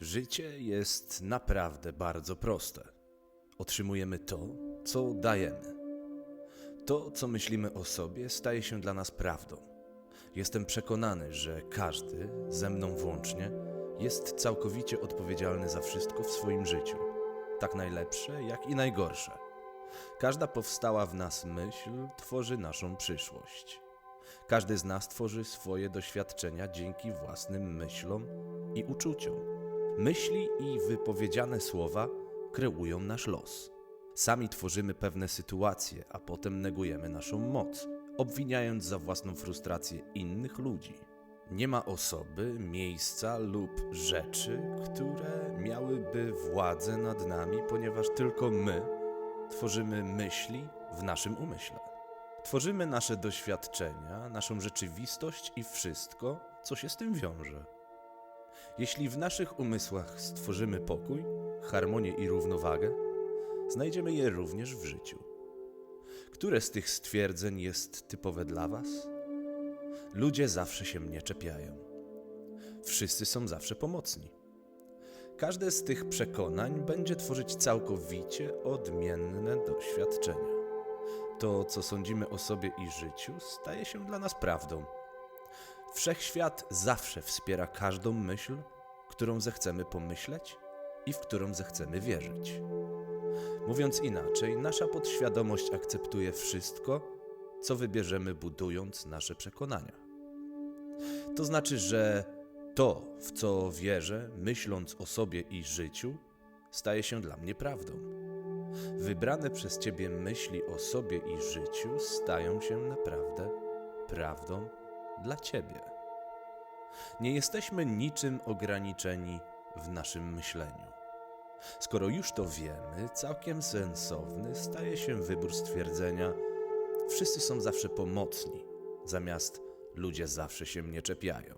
Życie jest naprawdę bardzo proste. Otrzymujemy to, co dajemy. To, co myślimy o sobie, staje się dla nas prawdą. Jestem przekonany, że każdy, ze mną włącznie, jest całkowicie odpowiedzialny za wszystko w swoim życiu, tak najlepsze, jak i najgorsze. Każda powstała w nas myśl tworzy naszą przyszłość. Każdy z nas tworzy swoje doświadczenia dzięki własnym myślom i uczuciom. Myśli i wypowiedziane słowa kreują nasz los. Sami tworzymy pewne sytuacje, a potem negujemy naszą moc, obwiniając za własną frustrację innych ludzi. Nie ma osoby, miejsca lub rzeczy, które miałyby władzę nad nami, ponieważ tylko my tworzymy myśli w naszym umyśle. Tworzymy nasze doświadczenia, naszą rzeczywistość i wszystko, co się z tym wiąże. Jeśli w naszych umysłach stworzymy pokój, harmonię i równowagę, znajdziemy je również w życiu. Które z tych stwierdzeń jest typowe dla Was? Ludzie zawsze się mnie czepiają. Wszyscy są zawsze pomocni. Każde z tych przekonań będzie tworzyć całkowicie odmienne doświadczenia. To, co sądzimy o sobie i życiu, staje się dla nas prawdą. Wszechświat zawsze wspiera każdą myśl, którą zechcemy pomyśleć i w którą zechcemy wierzyć. Mówiąc inaczej, nasza podświadomość akceptuje wszystko, co wybierzemy, budując nasze przekonania. To znaczy, że to, w co wierzę, myśląc o sobie i życiu, staje się dla mnie prawdą. Wybrane przez Ciebie myśli o sobie i życiu stają się naprawdę prawdą dla Ciebie. Nie jesteśmy niczym ograniczeni w naszym myśleniu. Skoro już to wiemy, całkiem sensowny staje się wybór stwierdzenia: Wszyscy są zawsze pomocni, zamiast ludzie zawsze się mnie czepiają.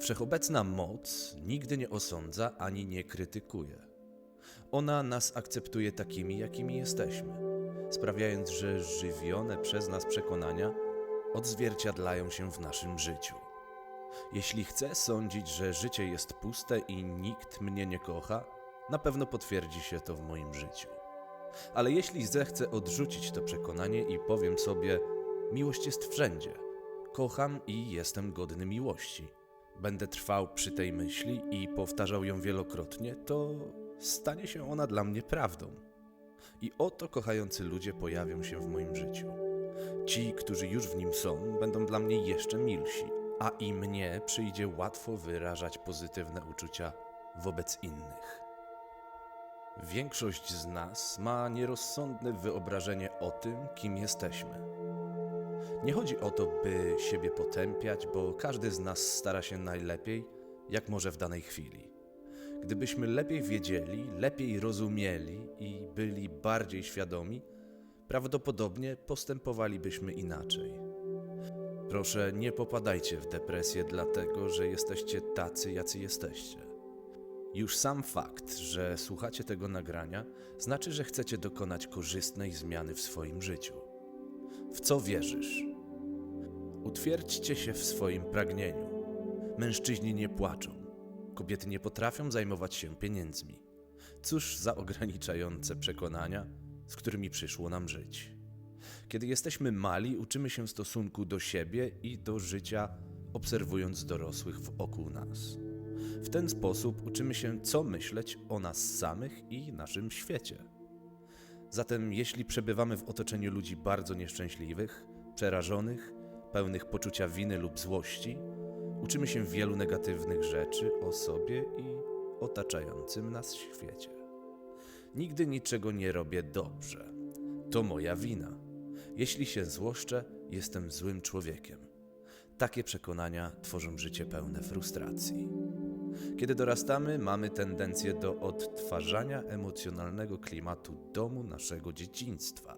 Wszechobecna moc nigdy nie osądza ani nie krytykuje. Ona nas akceptuje takimi, jakimi jesteśmy, sprawiając, że żywione przez nas przekonania odzwierciedlają się w naszym życiu. Jeśli chcę sądzić, że życie jest puste i nikt mnie nie kocha, na pewno potwierdzi się to w moim życiu. Ale jeśli zechcę odrzucić to przekonanie i powiem sobie: Miłość jest wszędzie, kocham i jestem godny miłości, będę trwał przy tej myśli i powtarzał ją wielokrotnie, to stanie się ona dla mnie prawdą. I oto kochający ludzie pojawią się w moim życiu. Ci, którzy już w nim są, będą dla mnie jeszcze milsi, a i mnie przyjdzie łatwo wyrażać pozytywne uczucia wobec innych. Większość z nas ma nierozsądne wyobrażenie o tym, kim jesteśmy. Nie chodzi o to, by siebie potępiać, bo każdy z nas stara się najlepiej, jak może w danej chwili. Gdybyśmy lepiej wiedzieli, lepiej rozumieli i byli bardziej świadomi, prawdopodobnie postępowalibyśmy inaczej. Proszę, nie popadajcie w depresję, dlatego że jesteście tacy, jacy jesteście. Już sam fakt, że słuchacie tego nagrania, znaczy, że chcecie dokonać korzystnej zmiany w swoim życiu. W co wierzysz? Utwierdźcie się w swoim pragnieniu. Mężczyźni nie płaczą, kobiety nie potrafią zajmować się pieniędzmi. Cóż za ograniczające przekonania, z którymi przyszło nam żyć. Kiedy jesteśmy mali, uczymy się stosunku do siebie i do życia, obserwując dorosłych wokół nas. W ten sposób uczymy się, co myśleć o nas samych i naszym świecie. Zatem, jeśli przebywamy w otoczeniu ludzi bardzo nieszczęśliwych, przerażonych, pełnych poczucia winy lub złości, uczymy się wielu negatywnych rzeczy o sobie i otaczającym nas świecie. Nigdy niczego nie robię dobrze. To moja wina. Jeśli się złoszczę, jestem złym człowiekiem. Takie przekonania tworzą życie pełne frustracji. Kiedy dorastamy, mamy tendencję do odtwarzania emocjonalnego klimatu domu naszego dzieciństwa.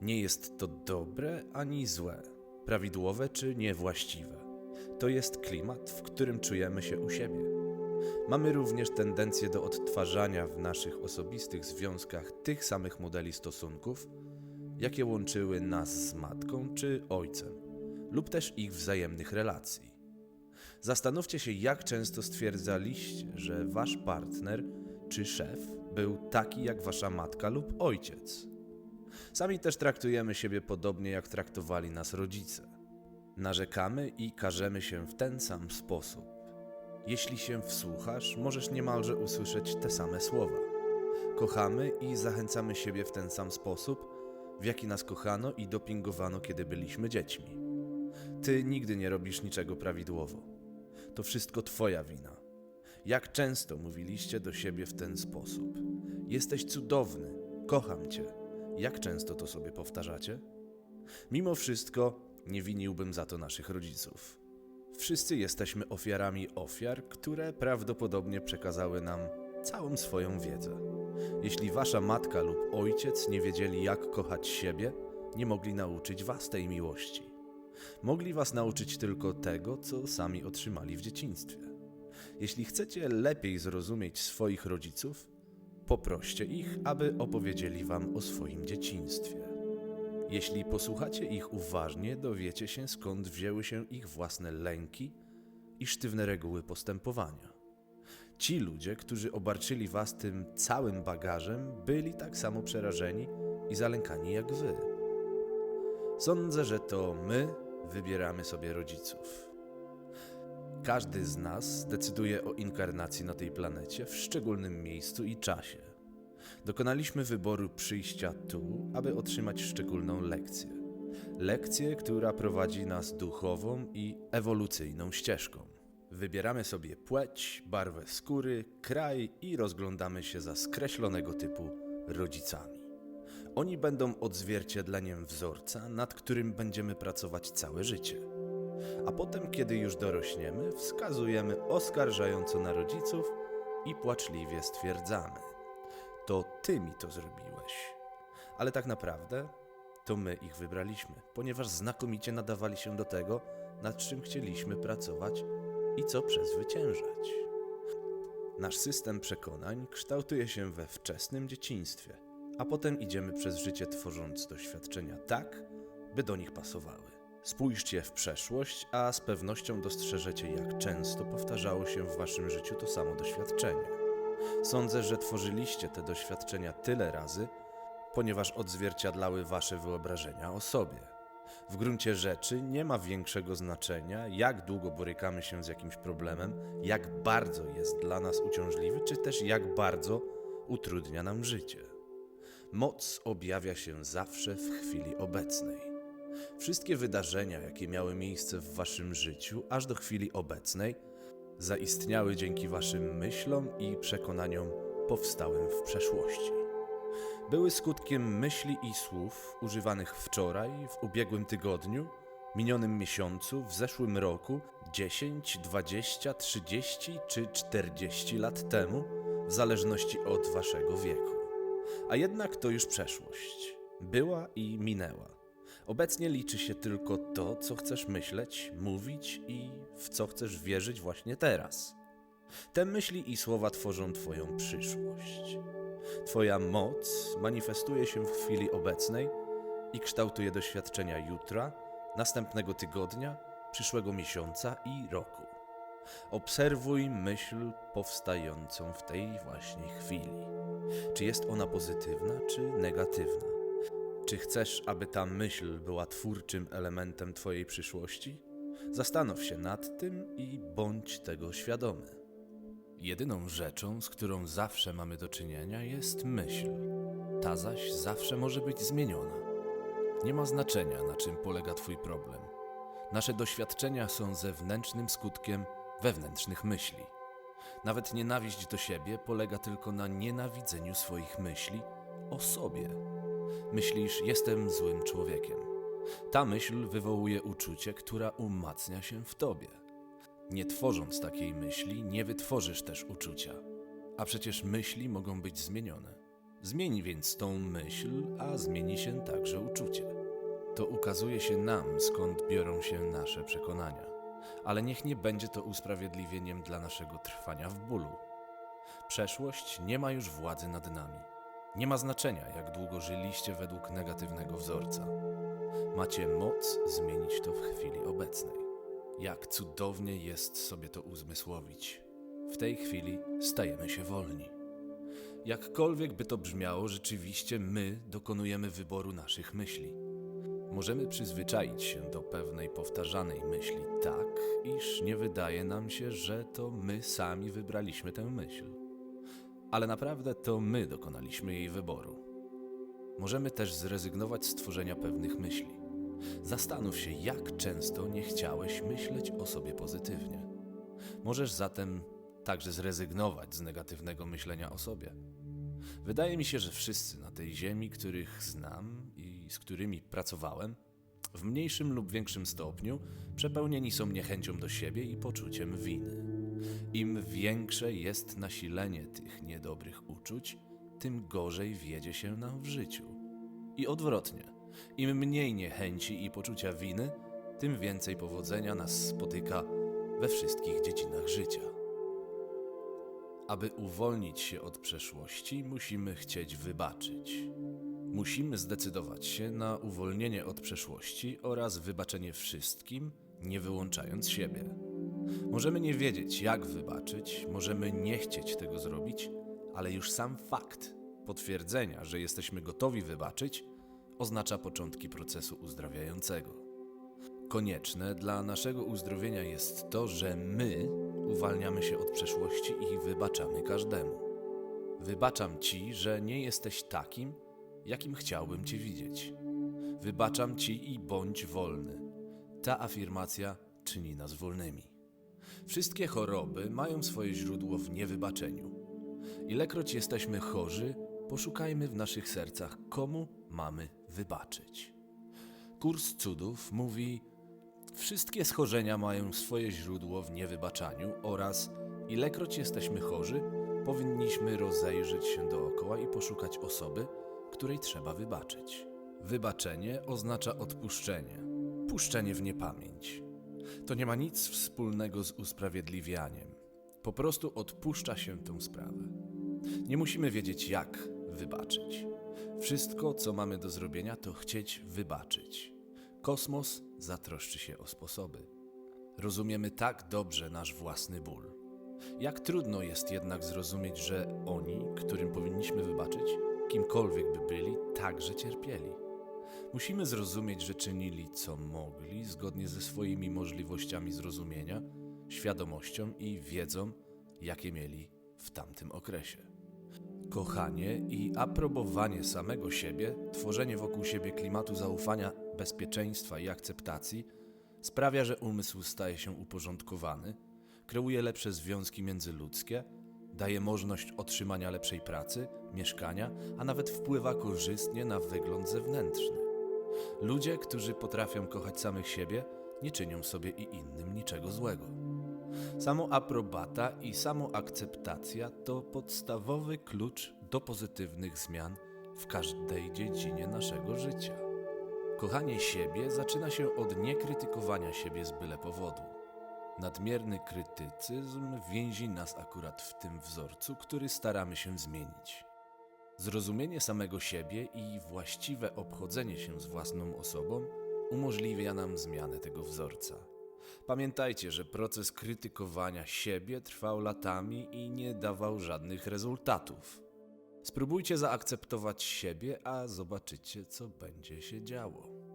Nie jest to dobre ani złe, prawidłowe czy niewłaściwe. To jest klimat, w którym czujemy się u siebie. Mamy również tendencję do odtwarzania w naszych osobistych związkach tych samych modeli stosunków, jakie łączyły nas z matką czy ojcem, lub też ich wzajemnych relacji. Zastanówcie się, jak często stwierdzaliście, że wasz partner czy szef był taki jak wasza matka lub ojciec. Sami też traktujemy siebie podobnie, jak traktowali nas rodzice. Narzekamy i karzemy się w ten sam sposób. Jeśli się wsłuchasz, możesz niemalże usłyszeć te same słowa. Kochamy i zachęcamy siebie w ten sam sposób, w jaki nas kochano i dopingowano, kiedy byliśmy dziećmi. Ty nigdy nie robisz niczego prawidłowo. To wszystko Twoja wina. Jak często mówiliście do siebie w ten sposób? Jesteś cudowny, kocham Cię. Jak często to sobie powtarzacie? Mimo wszystko nie winiłbym za to naszych rodziców. Wszyscy jesteśmy ofiarami ofiar, które prawdopodobnie przekazały nam całą swoją wiedzę. Jeśli wasza matka lub ojciec nie wiedzieli, jak kochać siebie, nie mogli nauczyć was tej miłości. Mogli was nauczyć tylko tego, co sami otrzymali w dzieciństwie. Jeśli chcecie lepiej zrozumieć swoich rodziców, poproście ich, aby opowiedzieli wam o swoim dzieciństwie. Jeśli posłuchacie ich uważnie, dowiecie się skąd wzięły się ich własne lęki i sztywne reguły postępowania. Ci ludzie, którzy obarczyli was tym całym bagażem, byli tak samo przerażeni i zalękani jak wy. Sądzę, że to my wybieramy sobie rodziców. Każdy z nas decyduje o inkarnacji na tej planecie w szczególnym miejscu i czasie. Dokonaliśmy wyboru przyjścia tu, aby otrzymać szczególną lekcję. Lekcję, która prowadzi nas duchową i ewolucyjną ścieżką. Wybieramy sobie płeć, barwę skóry, kraj i rozglądamy się za skreślonego typu rodzicami. Oni będą odzwierciedleniem wzorca, nad którym będziemy pracować całe życie. A potem, kiedy już dorośniemy, wskazujemy oskarżająco na rodziców i płaczliwie stwierdzamy: ty mi to zrobiłeś. Ale tak naprawdę to my ich wybraliśmy, ponieważ znakomicie nadawali się do tego, nad czym chcieliśmy pracować i co przezwyciężać. Nasz system przekonań kształtuje się we wczesnym dzieciństwie, a potem idziemy przez życie tworząc doświadczenia tak, by do nich pasowały. Spójrzcie w przeszłość, a z pewnością dostrzeżecie, jak często powtarzało się w waszym życiu to samo doświadczenie. Sądzę, że tworzyliście te doświadczenia tyle razy, ponieważ odzwierciedlały wasze wyobrażenia o sobie. W gruncie rzeczy nie ma większego znaczenia, jak długo borykamy się z jakimś problemem, jak bardzo jest dla nas uciążliwy, czy też jak bardzo utrudnia nam życie. Moc objawia się zawsze w chwili obecnej. Wszystkie wydarzenia, jakie miały miejsce w waszym życiu, aż do chwili obecnej, zaistniały dzięki waszym myślom i przekonaniom powstałym w przeszłości. Były skutkiem myśli i słów używanych wczoraj, w ubiegłym tygodniu, minionym miesiącu, w zeszłym roku, 10, 20, 30 czy 40 lat temu, w zależności od waszego wieku. A jednak to już przeszłość. Była i minęła. Obecnie liczy się tylko to, co chcesz myśleć, mówić i w co chcesz wierzyć właśnie teraz. Te myśli i słowa tworzą Twoją przyszłość. Twoja moc manifestuje się w chwili obecnej i kształtuje doświadczenia jutra, następnego tygodnia, przyszłego miesiąca i roku. Obserwuj myśl powstającą w tej właśnie chwili. Czy jest ona pozytywna, czy negatywna? Czy chcesz, aby ta myśl była twórczym elementem Twojej przyszłości? Zastanów się nad tym i bądź tego świadomy. Jedyną rzeczą, z którą zawsze mamy do czynienia, jest myśl. Ta zaś zawsze może być zmieniona. Nie ma znaczenia, na czym polega Twój problem. Nasze doświadczenia są zewnętrznym skutkiem wewnętrznych myśli. Nawet nienawiść do siebie polega tylko na nienawidzeniu swoich myśli o sobie. Myślisz, jestem złym człowiekiem. Ta myśl wywołuje uczucie, która umacnia się w tobie. Nie tworząc takiej myśli, nie wytworzysz też uczucia. A przecież myśli mogą być zmienione. Zmień więc tą myśl, a zmieni się także uczucie. To ukazuje się nam, skąd biorą się nasze przekonania. Ale niech nie będzie to usprawiedliwieniem dla naszego trwania w bólu. Przeszłość nie ma już władzy nad nami. Nie ma znaczenia, jak długo żyliście według negatywnego wzorca. Macie moc zmienić to w chwili obecnej. Jak cudownie jest sobie to uzmysłowić. W tej chwili stajemy się wolni. Jakkolwiek by to brzmiało, rzeczywiście my dokonujemy wyboru naszych myśli. Możemy przyzwyczaić się do pewnej powtarzanej myśli tak, iż nie wydaje nam się, że to my sami wybraliśmy tę myśl. Ale naprawdę to my dokonaliśmy jej wyboru. Możemy też zrezygnować z tworzenia pewnych myśli. Zastanów się, jak często nie chciałeś myśleć o sobie pozytywnie. Możesz zatem także zrezygnować z negatywnego myślenia o sobie. Wydaje mi się, że wszyscy na tej ziemi, których znam i z którymi pracowałem, w mniejszym lub większym stopniu przepełnieni są niechęcią do siebie i poczuciem winy. Im większe jest nasilenie tych niedobrych uczuć, tym gorzej wiedzie się nam w życiu. I odwrotnie, im mniej niechęci i poczucia winy, tym więcej powodzenia nas spotyka we wszystkich dziedzinach życia. Aby uwolnić się od przeszłości, musimy chcieć wybaczyć. Musimy zdecydować się na uwolnienie od przeszłości oraz wybaczenie wszystkim, nie wyłączając siebie. Możemy nie wiedzieć, jak wybaczyć, możemy nie chcieć tego zrobić, ale już sam fakt potwierdzenia, że jesteśmy gotowi wybaczyć, oznacza początki procesu uzdrawiającego. Konieczne dla naszego uzdrowienia jest to, że my uwalniamy się od przeszłości i wybaczamy każdemu. Wybaczam ci, że nie jesteś takim, jakim chciałbym cię widzieć. Wybaczam ci i bądź wolny. Ta afirmacja czyni nas wolnymi. Wszystkie choroby mają swoje źródło w niewybaczeniu. Ilekroć jesteśmy chorzy, poszukajmy w naszych sercach, komu mamy wybaczyć. Kurs cudów mówi: Wszystkie schorzenia mają swoje źródło w niewybaczaniu oraz ilekroć jesteśmy chorzy, powinniśmy rozejrzeć się dookoła i poszukać osoby, której trzeba wybaczyć. Wybaczenie oznacza odpuszczenie, puszczenie w niepamięć. To nie ma nic wspólnego z usprawiedliwianiem. Po prostu odpuszcza się tę sprawę. Nie musimy wiedzieć, jak wybaczyć. Wszystko, co mamy do zrobienia, to chcieć wybaczyć. Kosmos zatroszczy się o sposoby. Rozumiemy tak dobrze nasz własny ból. Jak trudno jest jednak zrozumieć, że oni, którym powinniśmy wybaczyć, kimkolwiek by byli, także cierpieli. Musimy zrozumieć, że czynili co mogli zgodnie ze swoimi możliwościami zrozumienia, świadomością i wiedzą, jakie mieli w tamtym okresie. Kochanie i aprobowanie samego siebie, tworzenie wokół siebie klimatu zaufania, bezpieczeństwa i akceptacji sprawia, że umysł staje się uporządkowany, kreuje lepsze związki międzyludzkie, daje możliwość otrzymania lepszej pracy, mieszkania, a nawet wpływa korzystnie na wygląd zewnętrzny. Ludzie, którzy potrafią kochać samych siebie, nie czynią sobie i innym niczego złego. Samoaprobata i samoakceptacja to podstawowy klucz do pozytywnych zmian w każdej dziedzinie naszego życia. Kochanie siebie zaczyna się od niekrytykowania siebie z byle powodu. Nadmierny krytycyzm więzi nas akurat w tym wzorcu, który staramy się zmienić. Zrozumienie samego siebie i właściwe obchodzenie się z własną osobą umożliwia nam zmianę tego wzorca. Pamiętajcie, że proces krytykowania siebie trwał latami i nie dawał żadnych rezultatów. Spróbujcie zaakceptować siebie, a zobaczycie, co będzie się działo.